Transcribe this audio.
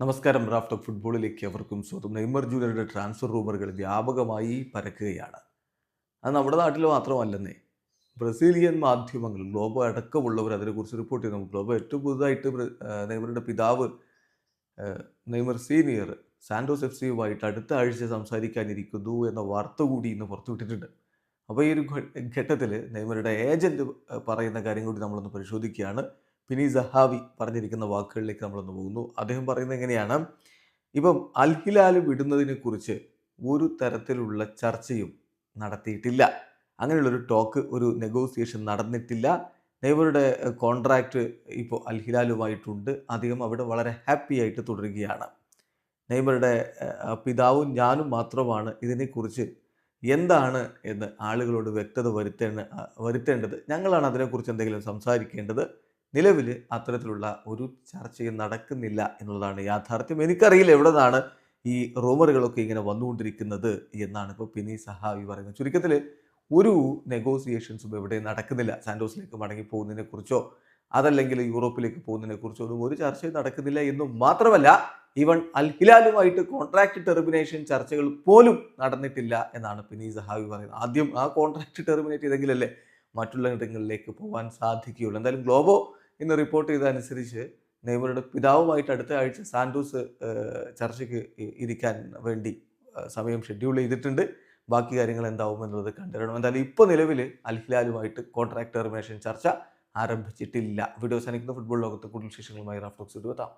നമസ്കാരം Raf of ഫുട്ബോളിലേക്ക് അവർക്കും സ്വന്തം നെയ്മർ ജൂനിയറുടെ ട്രാൻസ്ഫർ റൂമറുകൾ വ്യാപകമായി പരക്കുകയാണ്. അത് നമ്മുടെ നാട്ടിൽ മാത്രമല്ലെന്നേ ബ്രസീലിയൻ മാധ്യമങ്ങൾ ഗ്ലോബോ അടക്കമുള്ളവർ അതിനെക്കുറിച്ച് റിപ്പോർട്ട് ചെയ്യുന്നു ഗ്ലോബോ ഏറ്റവും പുതുതായിട്ട് നെയ്മറുടെ പിതാവ് നെയ്മർ സീനിയർ സാൻഡോസ് എഫ് സിയുമായിട്ട് അടുത്ത ആഴ്ച സംസാരിക്കാനിരിക്കുന്നു എന്ന വാർത്ത കൂടി ഇന്ന് പുറത്തുവിട്ടിട്ടുണ്ട്. അപ്പോൾ ഈ ഒരു ഘട്ടത്തിൽ നെയ്മറുടെ ഏജന്റ് പറയുന്ന കാര്യം കൂടി നമ്മളൊന്ന് പരിശോധിക്കുകയാണ്. പിനി സഹാവി പറഞ്ഞിരിക്കുന്ന വാക്കുകളിലേക്ക് നമ്മളൊന്ന് പോകുന്നു. അദ്ദേഹം പറയുന്നത് എങ്ങനെയാണ്? ഇപ്പം അൽഹിലാൽ വിടുന്നതിനെക്കുറിച്ച് വിടുന്നതിനെ കുറിച്ച് ഒരു തരത്തിലുള്ള ചർച്ചയും നടത്തിയിട്ടില്ല. അങ്ങനെയുള്ളൊരു ടോക്ക് ഒരു നെഗോസിയേഷൻ നടന്നിട്ടില്ല. നെയ്മറുടെ കോൺട്രാക്റ്റ് ഇപ്പോൾ അൽഹിലാലുമായിട്ടുണ്ട്. അദ്ദേഹം അവിടെ വളരെ ഹാപ്പി ആയിട്ട് തുടരുകയാണ്. നെയ്മറുടെ പിതാവും ഞാനും മാത്രമാണ് ഇതിനെക്കുറിച്ച് എന്താണ് എന്ന് ആളുകളോട് വ്യക്തത വരുത്തേണ്ട വരുത്തേണ്ടത്. ഞങ്ങളാണ് അതിനെക്കുറിച്ച് എന്തെങ്കിലും സംസാരിക്കേണ്ടത്. നിലവിൽ അത്തരത്തിലുള്ള ഒരു ചർച്ചയും നടക്കുന്നില്ല എന്നുള്ളതാണ് യാഥാർത്ഥ്യം. എനിക്കറിയില്ല എവിടെ നിന്നാണ് ഈ റൂമറുകളൊക്കെ ഇങ്ങനെ വന്നുകൊണ്ടിരിക്കുന്നത് എന്നാണ് ഇപ്പോൾ പിനി സഹാവി പറയുന്നത്. ചുരുക്കത്തിൽ ഒരു നെഗോസിയേഷൻസും എവിടെ നടക്കുന്നില്ല. സാൻഡോസിലേക്ക് മടങ്ങി പോകുന്നതിനെ കുറിച്ചോ അതല്ലെങ്കിൽ യൂറോപ്പിലേക്ക് പോകുന്നതിനെക്കുറിച്ചോ ഒന്നും ഒരു ചർച്ചയും നടക്കുന്നില്ല എന്നും മാത്രമല്ല ഈവൻ അൽ ഹിലാലുമായിട്ട് കോൺട്രാക്ട് ടെർമിനേഷൻ ചർച്ചകൾ പോലും നടന്നിട്ടില്ല എന്നാണ് പിനി സഹാവി പറയുന്നത്. ആദ്യം ആ കോൺട്രാക്ട് ടെർമിനേറ്റ് ചെയ്തെങ്കിലല്ലേ മറ്റുള്ള ഇടങ്ങളിലേക്ക് പോകാൻ സാധിക്കുകയുള്ളൂ. എന്തായാലും ഗ്ലോബോ ഇന്ന് റിപ്പോർട്ട് ചെയ്തതനുസരിച്ച് നെയ്മറുടെ പിതാവുമായിട്ട് അടുത്ത ആഴ്ച സാൻഡോസ് ചർച്ചയ്ക്ക് ഇരിക്കാൻ വേണ്ടി സമയം ഷെഡ്യൂൾ ചെയ്തിട്ടുണ്ട്. ബാക്കി കാര്യങ്ങൾ എന്താവും എന്നുള്ളത് കണ്ടിരണം എന്തായാലും ഇപ്പോൾ നിലവിൽ അൽഹിലാലുമായിട്ട് കോൺട്രാക്ട് ടെർമിനേഷൻ ചർച്ച ആരംഭിച്ചിട്ടില്ല. വീഡിയോ സനിക്കുന്ന ഫുട്ബോൾ ലോകത്ത് കൂടുതൽ വിശേഷങ്ങളുമായി റാഫ്റ്റോക്സ് എത്താം